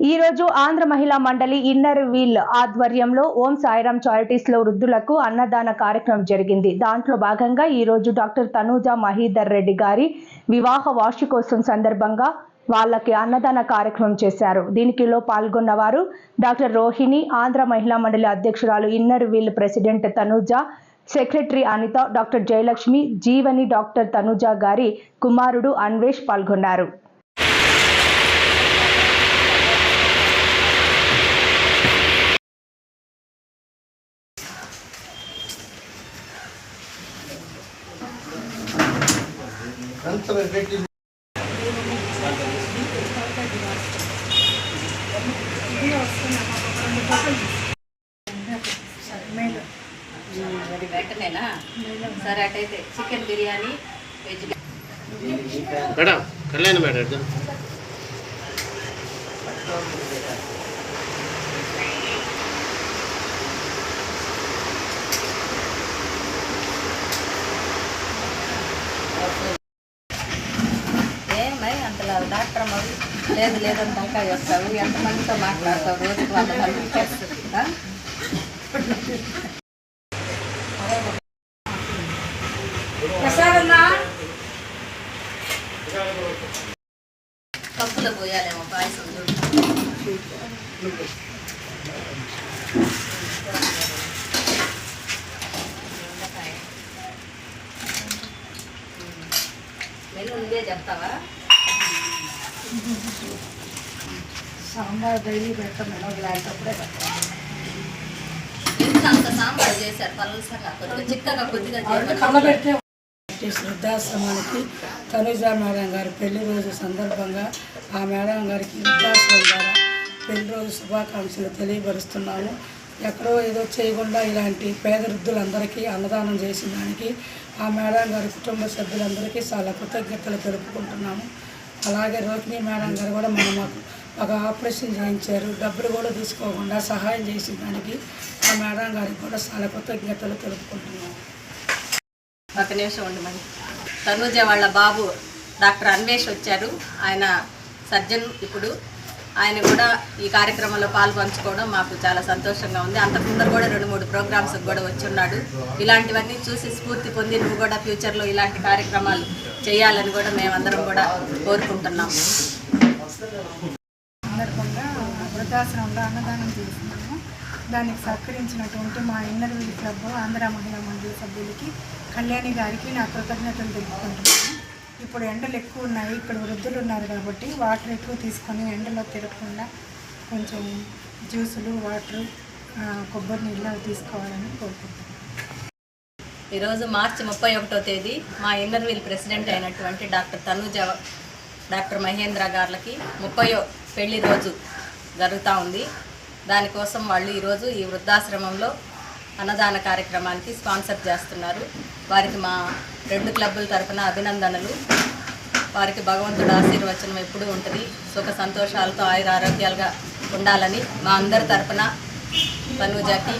ఈ రోజు ఆంధ్ర మహిళా మండలి ఇన్నర్ వీల్ ఆధ్వర్యంలో ఓం సాయిరాం చారిటీస్లో వృద్ధులకు అన్నదాన కార్యక్రమం జరిగింది. దాంట్లో భాగంగా ఈరోజు డాక్టర్ తనూజ మహీధర్ రెడ్డి గారి వివాహ వార్షికోత్సవం సందర్భంగా వాళ్ళకి అన్నదాన కార్యక్రమం చేశారు. దీనికిలో పాల్గొన్న వారు డాక్టర్ రోహిణి ఆంధ్ర మహిళా మండలి అధ్యక్షురాలు inner wheel president Tanuja secretary Anitha doctor Jayalakshmi Jeevani doctor Tanuja గారి కుమారుడు అన్వేష్ పాల్గొన్నారు. వెంటనేనా సరే అటైతే chicken biryani veg madam Kalyan madam లేదు లేదని తలకాయ చేస్తావు ఎంతమందితో మాట్లాడతావు రోజుకు వంద మందికి చేస్తుంది ఆ? కప్పులో పోయాలేమో పాయసం చూడు మెను నువ్వే చెప్తావా Sambar daily పెడతాం మేడం ఇలాంటప్పుడే పెడతాం. ఎందుకు అంత సాంబార్ చేశారు పలసగా కొద్దిగా చిక్కగా కొద్దిగా చేయమని. కళ్ళబెట్టే వృద్ధాశ్రమానికి. తనుజా మేడం గారి పెళ్ళి రోజు సందర్భంగా ఆ మేడం గారికి వృద్ధాశ్రమం ద్వారా పెళ్ళి రోజు శుభాకాంక్షలు తెలియపరుస్తున్నాము. ఎక్కడో ఏదో చేయకుండా ఇలాంటి పేద వృద్ధులందరికీ అన్నదానం చేసిన దానికి ఆ మేడం గారి కుటుంబ సభ్యులందరికీ చాలా కృతజ్ఞతలు తెలుపుకుంటున్నాము. అలాగే రోహిణి మేడం గారు కూడా మనం మాకు ఒక ఆపరేషన్ చేయించారు. డబ్బులు కూడా తీసుకోకుండా సహాయం చేసిన దానికి ఆ మేడం గారికి కూడా చాలా కృతజ్ఞతలు తెలుపుకుంటున్నాం. ఒక నిమిషం ఉండి మరి. తనూజ వాళ్ళ బాబు డాక్టర్ అన్వేష్ వచ్చారు ఆయన సర్జన్ ఇప్పుడు. ఆయన కూడా ఈ కార్యక్రమంలో పాల్పంచుకోవడం మాకు చాలా సంతోషంగా ఉంది. అంతకుముందర కూడా రెండు మూడు ప్రోగ్రామ్స్ కూడా వచ్చున్నాడు ఇలాంటివన్నీ చూసి స్ఫూర్తి పొంది నువ్వు కూడా ఫ్యూచర్లో ఇలాంటి కార్యక్రమాలు చేయాలని కూడా మేమందరం కూడా కోరుకుంటున్నాం సందర్భంగా వృద్ధాశ్రమంలో అన్నదానం చేస్తున్నాము. దానికి సహకరించినటువంటి మా ఇన్నర్ వీల్ క్లబ్ ఆంధ్ర మహిళా మండలి సభ్యులకి కళ్యాణి గారికి నా కృతజ్ఞతలు తెలుపుకుంటున్నాను. ఇప్పుడు ఎండలు ఎక్కువ ఉన్నాయి ఇక్కడ వృద్ధులు ఉన్నారు కాబట్టి వాటర్ ఎక్కువ తీసుకొని ఎండలో తిరగకుండా కొంచెం జ్యూసులు వాటరు కొబ్బరి నీళ్ళు తీసుకోవాలని కోరుకుంటున్నాను. ఈరోజు మార్చి ముప్పై ఒకటో తేదీ మా ఇన్నర్ వీల్ ప్రెసిడెంట్ అయినటువంటి డాక్టర్ తనుజ డాక్టర్ మహేంద్ర గార్లకి ముప్పయో పెళ్ళి రోజు జరుగుతూ ఉంది. దానికోసం వాళ్ళు ఈరోజు ఈ వృద్ధాశ్రమంలో అన్నదాన కార్యక్రమానికి స్పాన్సర్ చేస్తున్నారు. వారికి మా రెండు క్లబ్బుల తరపున అభినందనలు. వారికి భగవంతుడు ఆశీర్వచనం ఎప్పుడూ ఉంటుంది. సుఖ సంతోషాలతో ఆయుర ఆరోగ్యాలుగా ఉండాలని మా అందరి తరపున తనూజాకి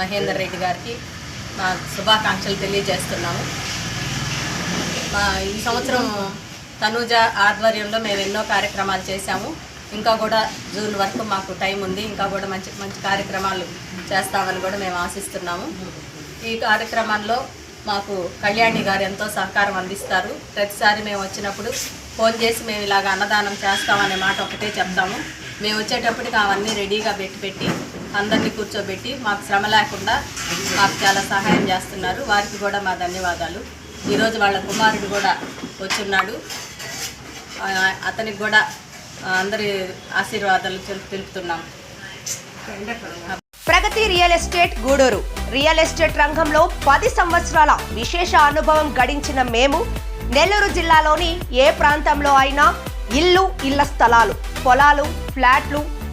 మహేందర్ రెడ్డి గారికి మా శుభాకాంక్షలు తెలియజేస్తున్నాము. మా ఈ సంవత్సరం తనూజ ఆధ్వర్యంలో మేము ఎన్నో కార్యక్రమాలు చేశాము. ఇంకా కూడా జూన్ వరకు మాకు టైం ఉంది. ఇంకా కూడా మంచి మంచి కార్యక్రమాలు చేస్తామని కూడా మేము ఆశిస్తున్నాము. ఈ కార్యక్రమంలో మాకు కళ్యాణి గారు ఎంతో సహకారం అందిస్తారు. ప్రతిసారి మేము వచ్చినప్పుడు ఫోన్ చేసి మేము ఇలాగ అన్నదానం చేస్తామనే మాట ఒకటే చెప్తాము. మేము వచ్చేటప్పటికి అవన్నీ రెడీగా పెట్టి పెట్టి అందరినీ కూర్చోబెట్టి మాకు శ్రమ లేకుండా మాకు చాలా సహాయం చేస్తున్నారు. వారికి కూడా మా ధన్యవాదాలు. ఈరోజు వాళ్ళ కుమారుడు కూడా వచ్చున్నాడు. అతనికి కూడా అందరి ఆశీర్వాదాలు తెలు- తెలుపుతున్నాం. Pragathi real estate Gudur. Real estate రంగంలో పది సంవత్సరాల విశేష అనుభవం గడించిన మేము నెల్లూరు జిల్లాలోని ఏ ప్రాంతంలో అయినా ఇల్లు ఇళ్ళ స్థలాలు పొలాలు ఫ్లాట్లు